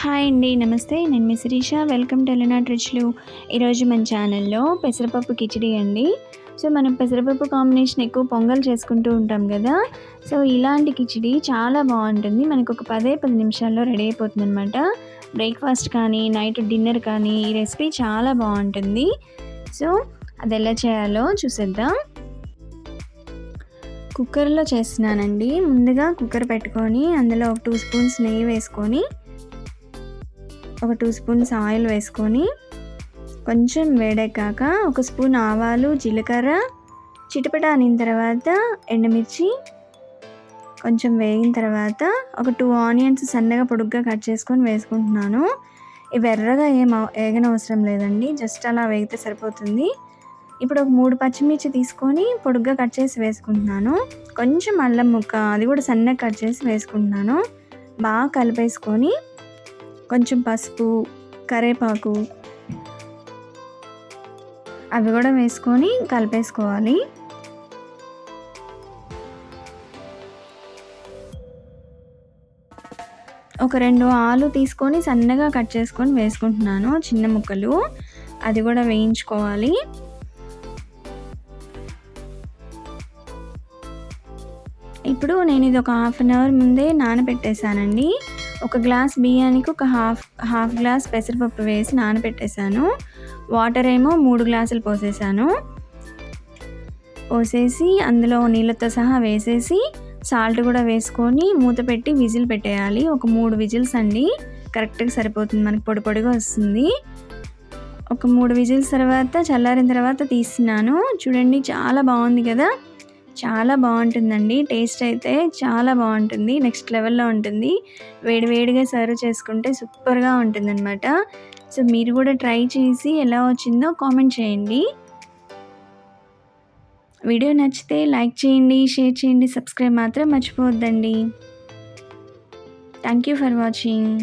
Hi అండి నమస్తే. నేను మీ శిరీష. వెల్కమ్ టు ఎలినా రుచులు ఈరోజు మన ఛానల్లో పెసరపప్పు కిచిడి అండి. సో మనం పెసరపప్పు కాంబినేషన్ ఎక్కువ పొంగల్ చేసుకుంటూ ఉంటాం కదా. సో ఇలాంటి కిచిడి చాలా బాగుంటుంది. మనకు ఒక పదే పది నిమిషాల్లో రెడీ అయిపోతుంది అనమాట బ్రేక్ఫాస్ట్ కానీ నైట్ డిన్నర్ కానీ ఈ రెసిపీ చాలా బాగుంటుంది. సో అది ఎలా చేయాలో చూసేద్దాం. కుక్కర్లో చేస్తున్నానండి. ముందుగా కుక్కర్ పెట్టుకొని అందులో ఒక టూ స్పూన్స్ నెయ్యి వేసుకొని ఒక టూ స్పూన్స్ ఆయిల్ వేసుకొని కొంచెం వేడెక్కాక ఒక స్పూన్ ఆవాలు జీలకర్ర చిటపట అనిన తర్వాత ఎండుమిర్చి కొంచెం వేగిన తర్వాత ఒక టూ ఆనియన్స్ సన్నగా పొడుగ్గా కట్ చేసుకొని వేసుకుంటున్నాను. ఇవి ఎర్రగా ఏం వేగనవసరం లేదండి జస్ట్ అలా వేగితే సరిపోతుంది. ఇప్పుడు ఒక మూడు పచ్చిమిర్చి తీసుకొని పొడుగ్గా కట్ చేసి వేసుకుంటున్నాను. కొంచెం అల్లం ముక్క అది కూడా సన్నగా కట్ చేసి వేసుకుంటున్నాను. బాగా కలిపేసుకొని కొంచెం పసుపు కరేపాకు అవి కూడా వేసుకొని కలిపేసుకోవాలి. ఒక రెండు ఆలు తీసుకొని సన్నగా కట్ చేసుకొని వేసుకుంటున్నాను చిన్న ముక్కలు. అది కూడా వేయించుకోవాలి. ఇప్పుడు నేను ఇది ఒక హాఫ్ అన్ అవర్ ముందే నానబెట్టేశానండి. ఒక గ్లాస్ బియ్యానికి ఒక హాఫ్ హాఫ్ గ్లాస్ పెసరపప్పు వేసి నానబెట్టేశాను. వాటర్ ఏమో మూడు గ్లాసులు పోసేసాను పోసేసి అందులో నీళ్ళతో సహా వేసేసి సాల్ట్ కూడా వేసుకొని మూత పెట్టి విజిల్ పెట్టేయాలి. ఒక మూడు విజిల్స్ అండి. కరెక్ట్గా సరిపోతుంది. మనకి పొడి పొడిగా వస్తుంది. ఒక మూడు విజిల్స్ తర్వాత చల్లారిన తర్వాత తీస్తున్నాను. చూడండి చాలా బాగుంది కదా? చాలా బాగుంటుందండి. టేస్ట్ అయితే చాలా బాగుంటుంది. నెక్స్ట్ లెవెల్లో ఉంటుంది. వేడివేడిగా సర్వ్ చేసుకుంటే సూపర్గా ఉంటుందన్నమాట. సో మీరు కూడా ట్రై చేసి ఎలా వచ్చిందో కామెంట్ చేయండి. వీడియో నచ్చితే లైక్ చేయండి షేర్ చేయండి సబ్స్క్రైబ్ మాత్రం మర్చిపోవద్దండి. Thank you for watching.